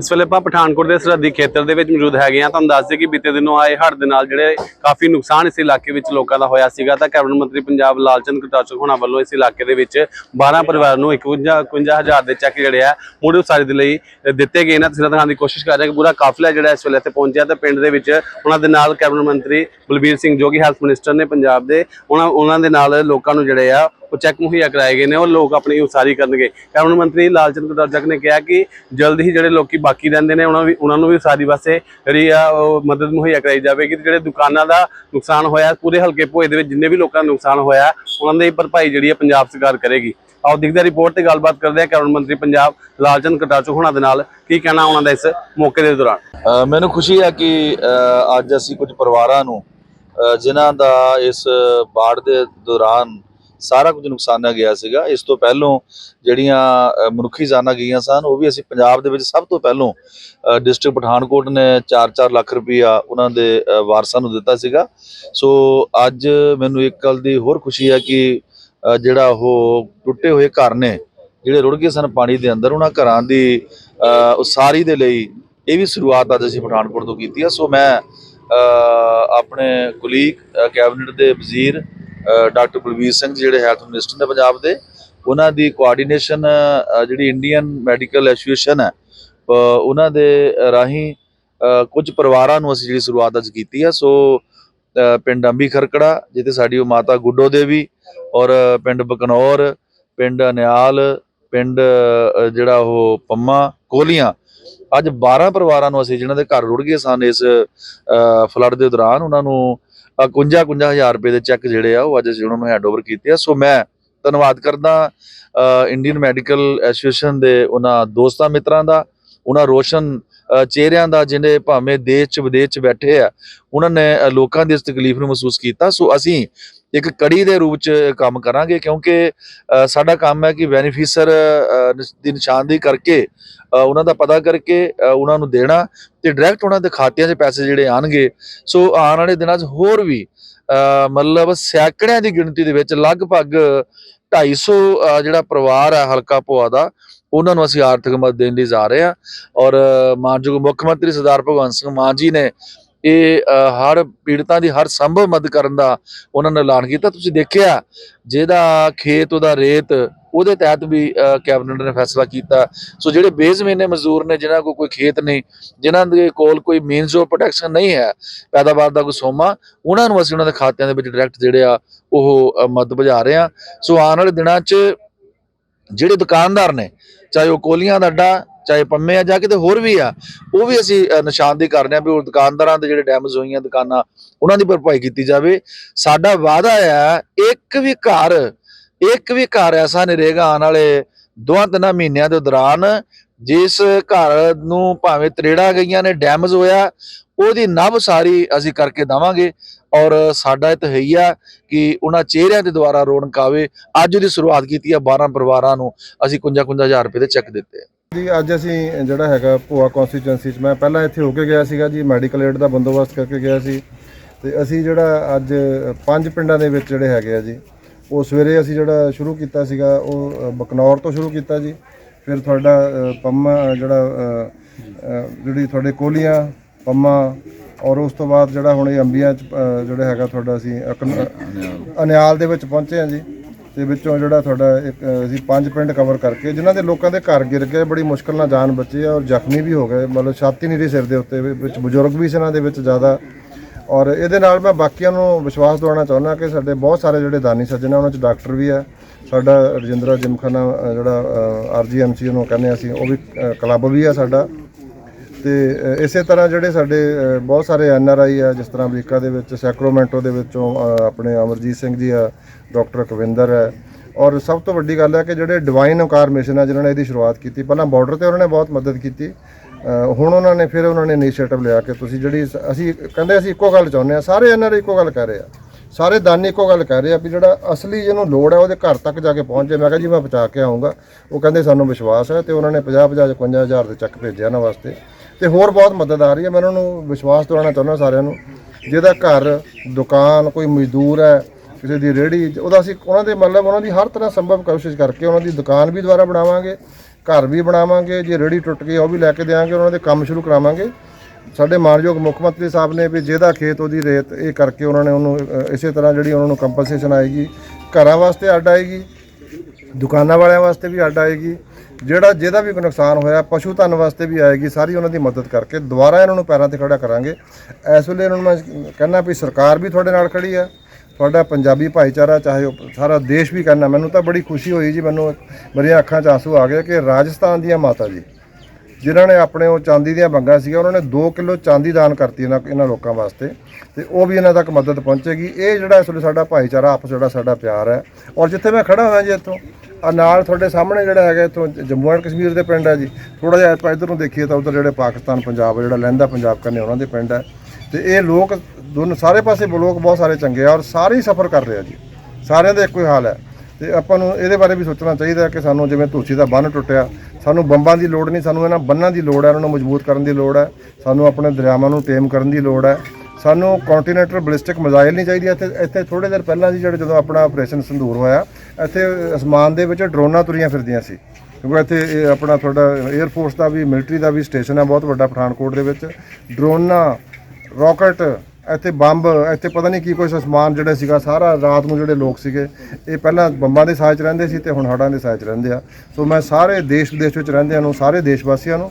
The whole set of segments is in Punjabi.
ਇਸ ਵੇਲੇ ਆਪਾਂ ਪਠਾਨਕੋਟ ਦੇ ਸਰਹੱਦੀ ਖੇਤਰ ਦੇ ਵਿੱਚ ਮੌਜੂਦ ਹੈਗੇ ਆ ਤੁਹਾਨੂੰ ਦੱਸ ਦਈਏ ਕਿ ਬੀਤੇ ਦਿਨੋਂ ਆਏ ਹੜ੍ਹ ਦੇ ਨਾਲ ਜਿਹੜੇ ਕਾਫੀ ਨੁਕਸਾਨ ਇਸ ਇਲਾਕੇ ਵਿੱਚ ਲੋਕਾਂ ਦਾ ਹੋਇਆ ਸੀਗਾ। ਤਾਂ ਕੈਬਨਿਟ ਮੰਤਰੀ ਪੰਜਾਬ ਲਾਲਚੰਦ ਕਟਾਚਕ ਹੋਣਾ ਵੱਲੋਂ ਇਸ ਇਲਾਕੇ ਦੇ ਵਿੱਚ 12 ਪਰਿਵਾਰ ਨੂੰ 51 51000 ਦੇ ਚੈੱਕ ਜਿਹੜੇ ਆ, ਮੁੜ ਉਸਾਰੀ ਦੇ ਲਈ ਦਿੱਤੇ ਗਏ ਨੇ। ਤਸਵੀਰਾਂ ਦਿਖਾਉਣ ਦੀ ਕੋਸ਼ਿਸ਼ ਕਰ ਰਿਹਾ ਕਿ ਪੂਰਾ ਕਾਫਲਾ ਜਿਹੜਾ ਇਸ ਵੇਲੇ ਇੱਥੇ ਪਹੁੰਚਿਆ ਤੇ ਪਿੰਡ ਦੇ ਵਿੱਚ ਉਹਨਾਂ ਦੇ ਨਾਲ ਕੈਬਨਿਟ ਮੰਤਰੀ ਬਲਬੀਰ ਸਿੰਘ ਜੋ ਕਿ ਹੈਲਥ ਮਿਨਿਸਟਰ ਨੇ ਪੰਜਾਬ ਦੇ, ਉਹਨਾਂ ਉਹਨਾਂ ਦੇ ਨਾਲ ਲੋਕਾਂ ਨੂੰ ਜਿਹੜੇ ਆ ਉਹ ਚੈੱਕ ਮੁਹੱਈਆ ਕਰਾਏ ਗਏ ਨੇ ਉਹ ਲੋਕ ਆਪਣੀ ਉਸਾਰੀ ਕਰਨਗੇ। ਕੈਬਨਿਟ ਮੰਤਰੀ ਲਾਲਚੰਦ ਕਟਾਚਕ ਨੇ ਕਿਹਾ ਕਿ ਜਲਦ ਹੀ ਜਿਹੜੇ ਲੋਕੀ ਬਾਕੀ ਰਹਿੰਦੇ ਨੇ ਉਹਨਾਂ ਵੀ ਉਹਨਾਂ ਨੂੰ ਵੀ ਉਸਾਰੀ ਵਾਸਤੇ ਜਿਹੜੀ ਆ ਉਹ ਮਦਦ ਮੁਹੱਈਆ ਕਰਾਈ ਜਾਵੇਗੀ। ਤੇ ਜਿਹੜੇ ਦੁਕਾਨਾਂ ਦਾ ਨੁਕਸਾਨ ਹੋਇਆ ਪੂਰੇ ਹਲਕੇ ਭੋਏ ਦੇ ਵਿੱਚ ਜਿੰਨੇ ਵੀ ਲੋਕਾਂ ਦਾ ਨੁਕਸਾਨ ਹੋਇਆ ਉਹਨਾਂ ਦੀ ਭਰਪਾਈ ਜਿਹੜੀ ਹੈ ਪੰਜਾਬ ਸਰਕਾਰ ਕਰੇਗੀ। ਆਓ ਦਿਖਦਾ ਰਿਪੋਰਟ ਤੇ ਗੱਲਬਾਤ ਕਰਦੇ ਹਾਂ। ਕੈਬਨਿਟ ਮੰਤਰੀ ਪੰਜਾਬ ਲਾਲਚੰਦ ਕਟਾਚਕ ਹੋਣਾ ਦੇ ਨਾਲ ਕੀ ਕਹਿਣਾ ਉਹਨਾਂ ਦਾ ਇਸ ਮੌਕੇ ਦੇ ਦੌਰਾਨ? ਮੈਨੂੰ ਖੁਸ਼ੀ ਹੈ ਕਿ ਅੱਜ ਅਸੀਂ ਕੁਝ ਪਰਿਵਾਰਾਂ ਨੂੰ ਅ, ਜਿਨ੍ਹਾਂ ਦਾ ਇਸ ਬਾੜ ਦੇ ਦੌਰਾਨ ਸਾਰਾ ਕੁਝ ਨੁਕਸਾਨਿਆ ਗਿਆ ਸੀਗਾ। ਇਸ ਤੋਂ ਪਹਿਲੋਂ ਜਿਹੜੀਆਂ ਮਨੁੱਖੀ ਜਾਨਾਂ ਗਈਆਂ ਸਨ, ਉਹ ਵੀ ਅਸੀਂ ਪੰਜਾਬ ਦੇ ਵਿੱਚ ਸਭ ਤੋਂ ਪਹਿਲੋਂ ਡਿਸਟ੍ਰਿਕਟ ਪਠਾਨਕੋਟ ਨੇ 4-4 ਲੱਖ ਰੁਪਈਆ ਉਹਨਾਂ ਦੇ ਵਾਰਸਾਂ ਨੂੰ ਦਿੱਤਾ ਸੀਗਾ। ਸੋ ਅੱਜ ਮੈਨੂੰ ਇੱਕ ਗੱਲ ਦੀ ਹੋਰ ਖੁਸ਼ੀ ਹੈ ਕਿ ਜਿਹੜਾ ਉਹ ਟੁੱਟੇ ਹੋਏ ਘਰ ਨੇ, ਜਿਹੜੇ ਰੁੜ ਗਏ ਸਨ ਪਾਣੀ ਦੇ ਅੰਦਰ, ਉਹਨਾਂ ਘਰਾਂ ਦੀ ਉਸਾਰੀ ਦੇ ਲਈ ਇਹ ਵੀ ਸ਼ੁਰੂਆਤ ਅੱਜ ਅਸੀਂ ਪਠਾਨਕੋਟ ਤੋਂ ਕੀਤੀ ਹੈ। ਸੋ ਮੈਂ ਆਪਣੇ ਕੁਲੀਗ ਕੈਬਨਿਟ ਦੇ ਵਜ਼ੀਰ ਡਾਕਟਰ ਬਲਵੀਰ ਸਿੰਘ ਜਿਹੜੇ ਹੈਲਥ ਮਿਨਿਸਟਰ ਨੇ ਪੰਜਾਬ ਦੇ, ਉਹਨਾਂ ਦੀ ਕੋਆਰਡੀਨੇਸ਼ਨ ਜਿਹੜੀ ਇੰਡੀਅਨ ਮੈਡੀਕਲ ਐਸੋਸੀਏਸ਼ਨ ਹੈ ਉਹਨਾਂ ਦੇ ਰਾਹੀਂ ਕੁਝ ਪਰਿਵਾਰਾਂ ਨੂੰ ਅਸੀਂ ਜਿਹੜੀ ਸ਼ੁਰੂਆਤ ਅੱਜ ਕੀਤੀ ਹੈ। ਸੋ ਪਿੰਡ ਅੰਬੀ ਖਰਕੜਾ, ਜਿੱਥੇ ਸਾਡੀ ਉਹ ਮਾਤਾ ਗੁੱਡੋ ਦੇਵੀ ਔਰ ਪਿੰਡ ਬਕਨੌਰ, ਪਿੰਡ ਅਨਿਆਲ, ਪਿੰਡ ਜਿਹੜਾ ਉਹ ਪੰਮਾ ਕੋਲੀਆਂ, ਅੱਜ 12 ਪਰਿਵਾਰਾਂ ਨੂੰ ਅਸੀਂ ਜਿਨ੍ਹਾਂ ਦੇ ਘਰ ਰੁੜ ਗਏ ਸਨ ਇਸ ਫਲੱਡ ਦੇ ਦੌਰਾਨ, ਉਹਨਾਂ ਨੂੰ 51 ਹਜ਼ਾਰ ਰੁਪਏ ਦੇ ਚੈੱਕ ਜਿਹੜੇ ਆ, ਉਹ ਅੱਜ ਅਸੀਂ ਉਹਨਾਂ ਨੂੰ ਹੈਂਡਓਵਰ ਕੀਤੇ ਆ। ਸੋ ਮੈਂ ਧੰਨਵਾਦ ਕਰਦਾ ਇੰਡੀਅਨ ਮੈਡੀਕਲ ਐਸੋਸੀਏਸ਼ਨ ਦੇ ਉਹਨਾਂ ਦੋਸਤਾਂ ਮਿੱਤਰਾਂ ਦਾ, ਉਹਨਾਂ ਰੋਸ਼ਨ ਚਿਹਰਿਆਂ ਦਾ ਜਿਹੜੇ ਭਾਵੇਂ ਦੇਸ਼ ਚ ਵਿਦੇਸ਼ ਚ ਬੈਠੇ ਆ, ਉਹਨਾਂ ਨੇ ਲੋਕਾਂ ਦੀ ਇਸ ਤਕਲੀਫ ਨੂੰ ਮਹਿਸੂਸ ਕੀਤਾ। ਸੋ ਅਸੀਂ ਇੱਕ ਕੜੀ ਦੇ ਰੂਪ ਚ ਕੰਮ ਕਰਾਂਗੇ ਕਿਉਂਕਿ ਸਾਡਾ ਕੰਮ ਹੈ ਕਿ ਬੈਨੀਫੀਸ਼ਰ ਦੀ ਨਿਸ਼ਾਨਦੇਹੀ ਕਰਕੇ ਉਹਨਾਂ ਦਾ ਪਤਾ ਕਰਕੇ ਉਹਨਾਂ ਨੂੰ ਦੇਣਾ ਤੇ ਡਾਇਰੈਕਟ ਉਹਨਾਂ ਦੇ ਖਾਤਿਆਂ 'ਚ ਪੈਸੇ ਜਿਹੜੇ ਆਣਗੇ। ਸੋ ਆਉਣ ਵਾਲੇ ਦਿਨਾਂ 'ਚ ਹੋਰ ਵੀ ਅ, ਮਤਲਬ ਸੈਂਕੜਿਆਂ ਦੀ ਗਿਣਤੀ ਦੇ ਵਿੱਚ ਲਗਭਗ 250 ਅ, ਜਿਹੜਾ ਪਰਿਵਾਰ ਹੈ ਹਲਕਾ ਭੋਆ ਦਾ ਉਹਨਾਂ ਨੂੰ ਅਸੀਂ ਆਰਥਿਕ ਮਦਦ ਦੇਣ ਲਈ ਜਾ ਰਹੇ ਹਾਂ। ਔਰ ਮਾਨਯੋਗ ਮੁੱਖ ਮੰਤਰੀ ਸਰਦਾਰ ਭਗਵੰਤ ਸਿੰਘ ਮਾਨ ਜੀ ਨੇ ਇਹ ਹਰ ਪੀੜਤਾਂ ਦੀ ਹਰ ਸੰਭਵ ਮਦਦ ਕਰਨ ਦਾ ਉਹਨਾਂ ਨੇ ਐਲਾਨ ਕੀਤਾ। ਤੁਸੀਂ ਦੇਖਿਆ, ਜਿਹਦਾ ਖੇਤ, ਉਹਦਾ ਰੇਤ, ਉਹਦੇ ਤਹਿਤ ਵੀ ਕੈਬਨਿਟ ਨੇ ਫੈਸਲਾ ਕੀਤਾ। ਸੋ ਜਿਹੜੇ ਬੇਜ਼ਮੀਨੇ ਮਜ਼ਦੂਰ ਨੇ, ਜਿਨ੍ਹਾਂ ਕੋਲ ਕੋਈ ਖੇਤ ਨਹੀਂ, ਜਿਨ੍ਹਾਂ ਦੇ ਕੋਲ ਕੋਈ ਮੀਨਸ ਆਫ ਪ੍ਰੋਟੈਕਸ਼ਨ ਨਹੀਂ ਹੈ, ਪੈਦਾਵਾਰ ਦਾ ਕੋਈ ਸੋਮਾ, ਉਹਨਾਂ ਨੂੰ ਅਸੀਂ ਉਹਨਾਂ ਦੇ ਖਾਤਿਆਂ ਦੇ ਵਿੱਚ ਡਾਇਰੈਕਟ ਜਿਹੜੇ ਆ, ਉਹ ਮਦਦ ਭਜਾ ਰਹੇ ਆ ਸੋ ਆਉਣ ਵਾਲੇ ਦਿਨਾਂ 'ਚ ਜਿਹੜੇ ਦੁਕਾਨਦਾਰ ਨੇ, ਚਾਹੇ ਉਹ ਕੋਲੀਆਂ ਦਾ ਅੱਡਾ ਚਾਹੇ ਪੰਮੇ ਆ ਜਾਂ ਕਿਤੇ ਹੋਰ ਵੀ ਆ, ਉਹ ਵੀ ਅਸੀਂ ਨਿਸ਼ਾਨਦੇਹੀ ਕਰ ਰਹੇ ਆ ਵੀ ਉਹ ਦੁਕਾਨਦਾਰਾਂ ਦੇ ਜਿਹੜੇ ਡੈਮੇਜ ਹੋਈਆਂ ਦੁਕਾਨਾਂ, ਉਹਨਾਂ ਦੀ ਭਰਪਾਈ ਕੀਤੀ ਜਾਵੇ। ਸਾਡਾ ਵਾਅਦਾ ਆ, ਇੱਕ ਵੀ ਘਰ, ਇੱਕ ਵੀ ਘਰ ਐਸਾ ਨਹੀਂ ਰਹੇਗਾ ਆਉਣ ਵਾਲੇ ਦੋਹਾਂ ਤਿੰਨਾਂ ਮਹੀਨਿਆਂ ਦੇ ਦੌਰਾਨ, ਜਿਸ ਘਰ ਨੂੰ ਭਾਵੇਂ ਤਰੇੜਾ ਗਈਆਂ ਨੇ ਡੈਮੇਜ ਹੋਇਆ, ਉਹਦੀ ਨਵ ਸਾਰੀ ਅਸੀਂ ਕਰਕੇ ਦਵਾਂਗੇ। ਔਰ ਸਾਡਾ ਇਹ ਹੀ ਆ ਕਿ ਉਹਨਾਂ ਚਿਹਰਿਆਂ ਦੇ ਦੁਆਰਾ ਰੌਣਕ ਆਵੇ। ਅੱਜ ਉਹਦੀ ਸ਼ੁਰੂਆਤ ਕੀਤੀ ਆ 12 ਪਰਿਵਾਰਾਂ ਨੂੰ, ਅਸੀਂ 51 ਹਜ਼ਾਰ ਰੁਪਏ ਦੇ ਚੈੱਕ ਦਿੱਤੇ ਆ। ਜੀ, ਅੱਜ ਅਸੀਂ ਜਿਹੜਾ ਹੈਗਾ ਭੋਆ ਕਨਸਟੀਚੁਐਂਸੀ ਚ ਮੈਂ ਪਹਿਲਾਂ ਇੱਥੇ ਹੋ ਕੇ ਗਿਆ ਸੀਗਾ ਜੀ ਮੈਡੀਕਲ ਏਡ ਦਾ ਬੰਦੋਬਸਤ ਕਰਕੇ ਗਿਆ ਸੀ। ਤੇ ਅਸੀਂ ਜਿਹੜਾ ਅੱਜ ਪੰਜ ਪਿੰਡਾਂ ਦੇ ਵਿੱਚ ਜਿਹੜੇ ਹੈਗੇ ਆ ਜੀ, ਉਹ ਸਵੇਰੇ ਅਸੀਂ ਜਿਹੜਾ ਸ਼ੁਰੂ ਕੀਤਾ ਸੀਗਾ, ਉਹ ਬਕਨੌਰ ਤੋਂ ਸ਼ੁਰੂ ਕੀਤਾ ਜੀ। ਫਿਰ ਤੁਹਾਡਾ ਪੰਮਾ, ਜਿਹੜਾ ਜਿਹੜੀ ਤੁਹਾਡੇ ਕੋਲੀਆਂ, ਪੰਮਾ, ਔਰ ਉਸ ਤੋਂ ਬਾਅਦ ਜਿਹੜਾ ਹੁਣ ਇਹ ਅੰਬੀਆਂ ਚ ਜਿਹੜਾ ਹੈਗਾ ਤੁਹਾਡਾ ਅਸੀਂ ਅਕਨ- ਅਨਿਆਲ ਦੇ ਵਿੱਚ ਪਹੁੰਚੇ ਹਾਂ ਜੀ। ਤੇ ਵਿੱਚੋਂ ਜਿਹੜਾ ਤੁਹਾਡਾ ਇੱਕ ਅਸੀਂ ਪੰਜ ਪਿੰਡ ਕਵਰ ਕਰਕੇ ਜਿਨ੍ਹਾਂ ਦੇ ਲੋਕਾਂ ਦੇ ਘਰ ਗਿਰ ਗਏ ਬੜੀ ਮੁਸ਼ਕਲ ਨਾਲ ਜਾਨ ਬਚੀ ਆ ਔਰ ਜ਼ਖਮੀ ਵੀ ਹੋ ਗਏ। ਮਤਲਬ ਛਾਤੀ ਨਹੀਂ ਰਹੀ ਸਿਰ ਦੇ ਉੱਤੇ ਵਿੱਚ ਬਜ਼ੁਰਗ ਵੀ ਸੀ ਇਹਨਾਂ ਦੇ ਵਿੱਚ ਜ਼ਿਆਦਾ। ਔਰ ਇਹਦੇ ਨਾਲ ਮੈਂ ਬਾਕੀਆਂ ਨੂੰ ਵਿਸ਼ਵਾਸ ਦਿਵਾਉਣਾ ਚਾਹੁੰਦਾ ਕਿ ਸਾਡੇ ਬਹੁਤ ਸਾਰੇ ਜਿਹੜੇ ਦਾਨੀ ਸੱਜਣ ਆ ਉਹਨਾਂ 'ਚ ਡਾਕਟਰ ਵੀ ਆ ਸਾਡਾ ਰਜਿੰਦਰਾ ਜਿਮਖਾਨਾ ਅ, ਜਿਹੜਾ ਆਰਜੀਐਮਸੀ ਉਹਨੂੰ ਕਹਿੰਦੇ ਅਸੀਂ ਉਹ ਵੀ ਕਲੱਬ ਵੀ ਆ ਸਾਡਾ। ਤੇ ਇਸੇ ਤਰ੍ਹਾਂ ਜਿਹੜੇ ਸਾਡੇ ਬਹੁਤ ਸਾਰੇ ਐੱਨ ਆਰ ਆਈ ਆ, ਜਿਸ ਤਰ੍ਹਾਂ ਅਮਰੀਕਾ ਦੇ ਵਿੱਚ, ਸੈਕਰੋਮੈਂਟੋ ਦੇ ਵਿੱਚੋਂ ਆਪਣੇ ਅਮਰਜੀਤ ਸਿੰਘ ਜੀ ਆ, ਡਾਕਟਰ ਕਵਿੰਦਰ ਹੈ। ਔਰ ਸਭ ਤੋਂ ਵੱਡੀ ਗੱਲ ਹੈ ਕਿ ਜਿਹੜੇ ਡਿਵਾਈਨ ਓਕਾਰ ਮਿਸ਼ਨ ਆ, ਜਿਨ੍ਹਾਂ ਨੇ ਇਹਦੀ ਸ਼ੁਰੂਆਤ ਕੀਤੀ, ਪਹਿਲਾਂ ਬਾਰਡਰ ਤੇ ਉਹਨਾਂ ਨੇ ਬਹੁਤ ਮਦਦ ਕੀਤੀ। ਹੁਣ ਉਹਨਾਂ ਨੇ ਫਿਰ ਉਹਨਾਂ ਨੇ ਇਨੀਸ਼ੀਏਟਿਵ ਲਿਆ ਕਿ ਤੁਸੀਂ ਜਿਹੜੀ ਅਸੀਂ ਕਹਿੰਦੇ ਅਸੀਂ ਇੱਕੋ ਗੱਲ ਚਾਹੁੰਦੇ ਆ ਸਾਰੇ ਐੱਨ ਆਰ ਆਈ ਇੱਕੋ ਗੱਲ ਕਹਿ ਰਹੇ ਆ। ਸਾਰੇ ਦਾਨੀ ਇੱਕੋ ਗੱਲ ਕਹਿ ਰਹੇ ਆ ਵੀ ਜਿਹੜਾ ਅਸਲੀ ਜਿਹਨੂੰ ਲੋੜ ਹੈ, ਉਹਦੇ ਘਰ ਤੱਕ ਜਾ ਕੇ ਪਹੁੰਚੇ। ਮੈਂ ਕਿਹਾ ਜੀ ਮੈਂ ਬਚਾ ਕੇ ਆਉਂਗਾ। ਉਹ ਕਹਿੰਦੇ ਸਾਨੂੰ ਵਿਸ਼ਵਾਸ ਹੈ ਤੇ ਉਹਨਾਂ ਨੇ 50 50 55 ਹਜ਼ਾਰ ਦੇ ਚੱਕ ਭੇਜਿਆ ਇਹਨਾਂ ਵਾਸਤੇ। ਤੇ ਹੋਰ ਬਹੁਤ ਮਦਦ ਆ ਰਹੀ ਹੈ। ਮੈਂ ਉਹਨਾਂ ਨੂੰ ਵਿਸ਼ਵਾਸ ਦਿਵਾਉਣਾ ਚਾਹੁੰਦਾ ਸਾਰਿਆਂ ਨੂੰ। ਜਿਹਦਾ ਘਰ, ਦੁਕਾਨ, ਕੋਈ ਮਜ਼ਦੂਰ ਹੈ, ਕਿਸੇ ਦੀ ਰੇਹੜੀ, ਉਹਦਾ ਅਸੀਂ ਉਹਨਾਂ ਦੇ ਮਤਲਬ ਉਹਨਾਂ ਦੀ ਹਰ ਤਰ੍ਹਾਂ ਸੰਭਵ ਕੋਸ਼ਿਸ਼ ਕਰਕੇ ਉਹਨਾਂ ਦੀ ਦੁਕਾਨ ਵੀ ਦੁਬਾਰਾ ਬਣਾਵਾਂਗੇ, ਘਰ ਵੀ ਬਣਾਵਾਂਗੇ, ਜੇ ਰੇੜੀ ਟੁੱਟ ਗਈ ਉਹ ਵੀ ਲੈ ਕੇ ਦੇਵਾਂਗੇ ਉਹਨਾਂ ਦੇ ਕੰਮ ਸ਼ੁਰੂ ਕਰਾਵਾਂਗੇ। ਸਾਡੇ ਮਾਨਯੋਗ ਮੁੱਖ ਮੰਤਰੀ ਸਾਹਿਬ ਨੇ ਵੀ ਜਿਹਦਾ ਖੇਤ ਉਹਦੀ ਰੇਤ, ਇਹ ਕਰਕੇ ਉਹਨਾਂ ਨੇ ਉਹਨੂੰ ਇਸੇ ਤਰ੍ਹਾਂ ਜਿਹੜੀ ਉਹਨਾਂ ਨੂੰ ਕੰਪਨਸੇਸ਼ਨ ਆਏਗੀ। ਘਰਾਂ ਵਾਸਤੇ ਅੱਡ ਆਏਗੀ, ਦੁਕਾਨਾਂ ਵਾਲਿਆਂ ਵਾਸਤੇ ਵੀ ਅੱਡ ਆਏਗੀ। ਜਿਹੜਾ ਜਿਹਦਾ ਵੀ ਕੋਈ ਨੁਕਸਾਨ ਹੋਇਆ, ਪਸ਼ੂ ਧਨ ਵਾਸਤੇ ਵੀ ਆਏਗੀ, ਸਾਰੀ ਉਹਨਾਂ ਦੀ ਮਦਦ ਕਰਕੇ ਦੁਬਾਰਾ ਇਹਨਾਂ ਨੂੰ ਪੈਰਾਂ ਤੇ ਖੜਾ ਕਰਾਂਗੇ। ਇਸ ਵੇਲੇ ਇਹਨਾਂ ਨੂੰ ਮੈਂ ਕਹਿੰਦਾ ਵੀ ਸਰਕਾਰ ਵੀ ਤੁਹਾਡੇ ਨਾਲ ਖੜੀ ਆ, ਤੁਹਾਡਾ ਪੰਜਾਬੀ ਭਾਈਚਾਰਾ, ਚਾਹੇ ਉਹ ਸਾਰਾ ਦੇਸ਼ ਵੀ ਕਹਿੰਦਾ। ਮੈਨੂੰ ਤਾਂ ਬੜੀ ਖੁਸ਼ੀ ਹੋਈ ਜੀ, ਮੈਨੂੰ ਮੇਰੀਆਂ ਅੱਖਾਂ 'ਚ ਆਂਸੂ ਆ ਗਏ ਕਿ ਰਾਜਸਥਾਨ ਦੀਆਂ ਮਾਤਾ ਜੀ, ਜਿਨ੍ਹਾਂ ਨੇ ਆਪਣੇ ਉਹ ਚਾਂਦੀ ਦੀਆਂ ਬੰਗਾਂ ਸੀਗੀਆਂ, ਉਹਨਾਂ ਨੇ 2 ਕਿਲੋ ਚਾਂਦੀ ਦਾਨ ਕਰਤੀ ਇਹਨਾਂ ਇਹਨਾਂ ਲੋਕਾਂ ਵਾਸਤੇ ਤੇ ਉਹ ਵੀ ਇਹਨਾਂ ਤੱਕ ਮਦਦ ਪਹੁੰਚੇਗੀ। ਇਹ ਜਿਹੜਾ ਇਸ ਵੇਲੇ ਸਾਡਾ ਭਾਈਚਾਰਾ, ਆਪਸ ਜਿਹੜਾ ਸਾਡਾ ਪਿਆਰ ਹੈ। ਔਰ ਜਿੱਥੇ ਮੈਂ ਖੜਾ ਹੋਇਆ ਜੀ ਇੱਥੋਂ ਆ ਨਾਲ ਤੁਹਾਡੇ ਸਾਹਮਣੇ ਜਿਹੜਾ ਹੈਗਾ ਇੱਥੋਂ ਜੰਮੂ ਐਂਡ ਕਸ਼ਮੀਰ ਦੇ ਪਿੰਡ ਹੈ ਜੀ। ਥੋੜਾ ਜਿਹਾ ਆਪਾਂ ਇੱਧਰ ਨੂੰ ਦੇਖੀਏ ਤਾਂ ਉਧਰ ਜਿਹੜੇ ਪਾਕਿਸਤਾਨ, ਪੰਜਾਬ, ਜਿਹੜਾ ਲਹਿੰਦਾ ਪੰਜਾਬ ਕਰਨੇ ਉਹਨਾਂ ਦੇ ਪਿੰਡ ਹੈ ਤੇ ਇਹ ਲੋਕ ਦੋਨੋਂ, ਸਾਰੇ ਪਾਸੇ ਲੋਕ ਬਹੁਤ ਸਾਰੇ ਚੰਗੇ ਆ ਔਰ ਸਾਰੇ ਹੀ ਸਫਰ ਕਰ ਰਹੇ ਆ ਜੀ। ਸਾਰਿਆਂ ਦਾ ਇੱਕੋ ਹੀ ਹਾਲ ਹੈ ਤੇ ਆਪਾਂ ਨੂੰ ਇਹਦੇ ਬਾਰੇ ਵੀ ਸੋਚਣਾ ਚਾਹੀਦਾ ਕਿ ਸਾਨੂੰ ਜਿਵੇਂ ਤੁਲਸੀ ਦਾ ਬੰਨ ਟੁੱਟਿਆ, ਸਾਨੂੰ ਬੰਬਾਂ ਦੀ ਲੋੜ ਨਹੀਂ, ਸਾਨੂੰ ਇਹਨਾਂ ਬੰਨਾਂ ਦੀ ਲੋੜ ਹੈ ਉਹਨਾਂ ਨੂੰ ਮਜ਼ਬੂਤ ਕਰਨ ਦੀ ਲੋੜ ਹੈ ਸਾਨੂੰ ਆਪਣੇ ਦਰਿਆਵਾਂ ਨੂੰ ਟੇਮ ਕਰਨ ਦੀ ਲੋੜ ਹੈ ਸਾਨੂੰ ਕੰਟੀਨੈਂਟਲ ਬਲਿਸਟਿਕ ਮਿਜ਼ਾਈਲ ਨਹੀਂ ਚਾਹੀਦੀ। ਇੱਥੇ ਇੱਥੇ ਥੋੜੇ ਦਿਨ ਪਹਿਲਾਂ ਜੀ ਜਿਹੜਾ ਜਦੋਂ ਆਪਣਾ ਆਪਰੇਸ਼ਨ ਸੰਧੂਰ ਹੋਇਆ, ਇੱਥੇ ਅਸਮਾਨ ਦੇ ਵਿੱਚ ਡਰੋਨਾਂ ਤੁਰੀਆਂ ਫਿਰਦੀਆਂ ਸੀ। ਕਿਉਂਕਿ ਇੱਥੇ ਇਹ ਆਪਣਾ ਤੁਹਾਡਾ 에ਅਰ ਫੋਰਸ ਦਾ ਵੀ ਮਿਲਟਰੀ ਦਾ ਵੀ ਸਟੇਸ਼ਨ ਹੈ ਬਹੁਤ ਵੱਡਾ ਪਠਾਨਕੋਟ ਦੇ ਵਿੱਚ। ਡਰੋਨਾਂ ਰਾਕਟ ਇੱਥੇ ਬੰਬ, ਇੱਥੇ ਪਤਾ ਨਹੀਂ ਕੀ ਕੁਛ ਅਸਮਾਨ ਜਿਹੜਾ ਸੀਗਾ, ਸਾਰਾ ਰਾਤ ਨੂੰ ਜਿਹੜੇ ਲੋਕ ਸੀਗੇ, ਇਹ ਪਹਿਲਾਂ ਬੰਬਾਂ ਦੇ ਸਾਹ 'ਚ ਰਹਿੰਦੇ ਸੀ ਤੇ ਹੁਣ ਹੜ੍ਹਾਂ ਦੇ ਸਾਹ 'ਚ ਰਹਿੰਦੇ ਆ। ਸੋ ਮੈਂ ਸਾਰੇ ਦੇਸ਼ ਵਿਦੇਸ਼ ਵਿੱਚ ਰਹਿੰਦਿਆਂ ਨੂੰ, ਸਾਰੇ ਦੇਸ਼ ਵਾਸੀਆਂ ਨੂੰ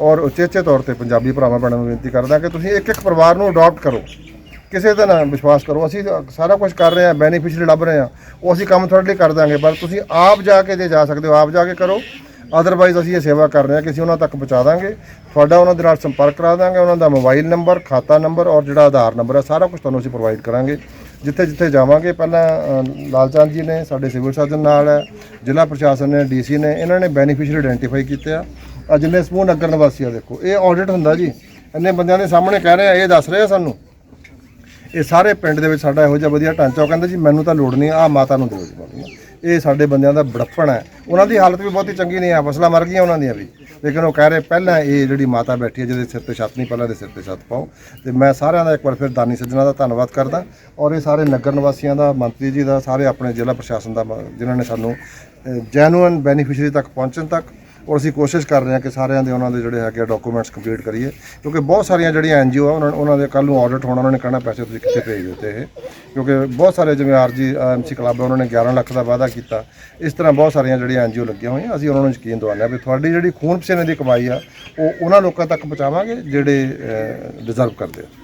ਔਰ ਉਚੇਚੇ ਤੌਰ ਤੇ ਪੰਜਾਬੀ ਭਰਾਵਾਂ ਭੈਣਾਂ ਨੂੰ ਬੇਨਤੀ ਕਰਦਾ ਕਿ ਤੁਸੀਂ ਇੱਕ ਇੱਕ ਪਰਿਵਾਰ ਨੂੰ ਅਡਾਪਟ ਕਰੋ। ਕਿਸੇ ਤੇ ਨਾ ਵਿਸ਼ਵਾਸ ਕਰੋ। ਅਸੀਂ ਸਾਰਾ ਕੁਝ ਕਰ ਰਹੇ ਹਾਂ ਬੈਨੀਫੀਸ਼ੀਅਰੀ ਲੱਭ ਰਹੇ ਹਾਂ। ਉਹ ਅਸੀਂ ਕੰਮ ਤੁਹਾਡੇ ਲਈ ਕਰ ਦਾਂਗੇ, ਪਰ ਤੁਸੀਂ ਆਪ ਜਾ ਕੇ ਜੇ ਜਾ ਸਕਦੇ ਹੋ, ਆਪ ਜਾ ਕੇ ਕਰੋ। ਅਦਰਵਾਈਜ਼ ਅਸੀਂ ਇਹ ਸੇਵਾ ਕਰ ਰਹੇ ਹਾਂ ਕਿ ਅਸੀਂ ਉਹਨਾਂ ਤੱਕ ਪਹੁੰਚਾ ਦਾਂਗੇ। ਤੁਹਾਡਾ ਉਹਨਾਂ ਦੇ ਨਾਲ ਸੰਪਰਕ ਕਰਾ ਦਾਂਗੇ, ਉਹਨਾਂ ਦਾ ਮੋਬਾਈਲ ਨੰਬਰ, ਖਾਤਾ ਨੰਬਰ ਔਰ ਜਿਹੜਾ ਆਧਾਰ ਨੰਬਰ ਹੈ, ਸਾਰਾ ਕੁਝ ਤੁਹਾਨੂੰ ਅਸੀਂ ਪ੍ਰੋਵਾਈਡ ਕਰਾਂਗੇ। ਜਿੱਥੇ ਜਿੱਥੇ ਜਾਵਾਂਗੇ, ਪਹਿਲਾਂ ਲਾਲਚੰਦ ਜੀ ਨੇ ਸਾਡੇ ਸਿਵਲ ਸਰਜਨ ਨਾਲ ਹੈ, ਜ਼ਿਲ੍ਹਾ ਪ੍ਰਸ਼ਾਸਨ ਨੇ, ਡੀਸੀ ਨੇ, ਇਹਨਾਂ ਨੇ ਬੈਨੀਫੀਸ਼ੀਅਰੀ ਆਇਡੈਂਟੀਫਾਈ ਕੀਤੇ ਆ। ਆ ਜਿੰਨੇ ਸਮੂਹ ਨਗਰ ਨਿਵਾਸੀ ਆ ਦੇਖੋ, ਇਹ ਆਡਿਟ ਹੁੰਦਾ ਜੀ। ਇੰਨੇ ਬੰਦਿਆਂ ਦੇ ਸਾਹਮਣੇ ਕਹਿ ਰਹੇ ਆ, ਇਹ ਦੱਸ ਰਹੇ ਆ ਸਾਨੂੰ। ਇਹ ਸਾਰੇ ਪਿੰਡ ਦੇ ਵਿੱਚ ਸਾਡਾ ਇਹੋ ਜਿਹਾ ਵਧੀਆ ਢਾਂਚਾ, ਉਹ ਕਹਿੰਦੇ ਜੀ, ਮੈਨੂੰ ਤਾਂ ਲੋੜ ਨਹੀਂ ਆ ਮਾਤਾ ਨੂੰ ਦਿਓ ਜੀ ਬਾਬਾ ਇਹ ਸਾਡੇ ਬੰਦਿਆਂ ਦਾ ਬੜਫਣ ਹੈ। ਉਹਨਾਂ ਦੀ ਹਾਲਤ ਵੀ ਬਹੁਤੀ ਚੰਗੀ ਨਹੀਂ ਆ, ਫਸਲਾਂ ਮਰ ਗਈਆਂ ਉਹਨਾਂ ਦੀਆਂ ਵੀ। ਲੇਕਿਨ ਉਹ ਕਹਿ ਰਹੇ, ਪਹਿਲਾਂ ਇਹ ਜਿਹੜੀ ਮਾਤਾ ਬੈਠੀ ਹੈ, ਜਿਹਦੇ ਸਿਰ ਤੇ ਛੱਤ ਨਹੀਂ, ਪਹਿਲਾਂ ਦੇ ਸਿਰ ਤੇ ਛੱਤ ਪਾਓ। ਤੇ ਮੈਂ ਸਾਰਿਆਂ ਦਾ ਇੱਕ ਵਾਰ ਫਿਰ ਦਾਨੀ ਸੱਜਣਾ ਦਾ ਧੰਨਵਾਦ ਕਰਦਾ। ਔਰ ਇਹ ਸਾਰੇ ਨਗਰ ਨਿਵਾਸੀਆਂ ਦਾ, ਮੰਤਰੀ ਜੀ ਦਾ, ਸਾਰੇ ਆਪਣੇ ਜ਼ਿਲ੍ਹਾ ਪ੍ਰਸ਼ਾਸਨ ਦਾ ਮ- ਜਿਨ੍ਹਾਂ ਨੇ ਸਾਨੂੰ ਜੈਨੂਅਨ ਬੈਨੀਫੀਸ਼ੀਅਰੀ ਤੱਕ ਪਹੁੰਚਣ ਤੱਕ ਔਰ ਅਸੀਂ ਕੋਸ਼ਿਸ਼ ਕਰ ਰਹੇ ਹਾਂ ਕਿ ਸਾਰਿਆਂ ਦੇ ਉਹਨਾਂ ਦੇ ਜਿਹੜੇ ਹੈਗੇ ਡਾਕੂਮੈਂਟਸ ਕੰਪਲੀਟ ਕਰੀਏ, ਕਿਉਂਕਿ ਬਹੁਤ ਸਾਰੀਆਂ ਜਿਹੜੀਆਂ ਐਨਜੀਓ ਆ, ਉਹਨਾਂ ਉਹਨਾਂ ਦੇ ਕੱਲ ਨੂੰ ਆਡਿਟ ਹੋਣਾ, ਉਹਨਾਂ ਨੇ ਕਹਿਣਾ ਪੈਸੇ ਤੁਸੀਂ ਕਿੱਥੇ ਭੇਜ ਦਿੱਤੇ ਇਹ। ਕਿਉਂਕਿ ਬਹੁਤ ਸਾਰੇ ਜਿਵੇਂ ਆਰਜੀ ਐਮਸੀ ਕਲੱਬ ਆ, ਉਹਨਾਂ ਨੇ 11 ਲੱਖ ਦਾ ਵਾਅਦਾ ਕੀਤਾ। ਇਸ ਤਰ੍ਹਾਂ ਬਹੁਤ ਸਾਰੀਆਂ ਜਿਹੜੀਆਂ ਐਨਜੀਓ ਲੱਗੀਆਂ ਹੋਈਆਂ, ਅਸੀਂ ਉਹਨਾਂ ਨੂੰ ਯਕੀਨ ਦਿਵਾਉਂਦੇ ਹਾਂ ਵੀ ਤੁਹਾਡੀ ਜਿਹੜੀ ਖੂਨ ਪਸੀਨੇ ਦੀ ਕਮਾਈ ਆ, ਉਹ ਉਹਨਾਂ ਲੋਕਾਂ ਤੱਕ ਪਹੁੰਚਾਵਾਂਗੇ ਜਿਹੜੇ ਡਿਜ਼ਰਵ ਕਰਦੇ ਆ।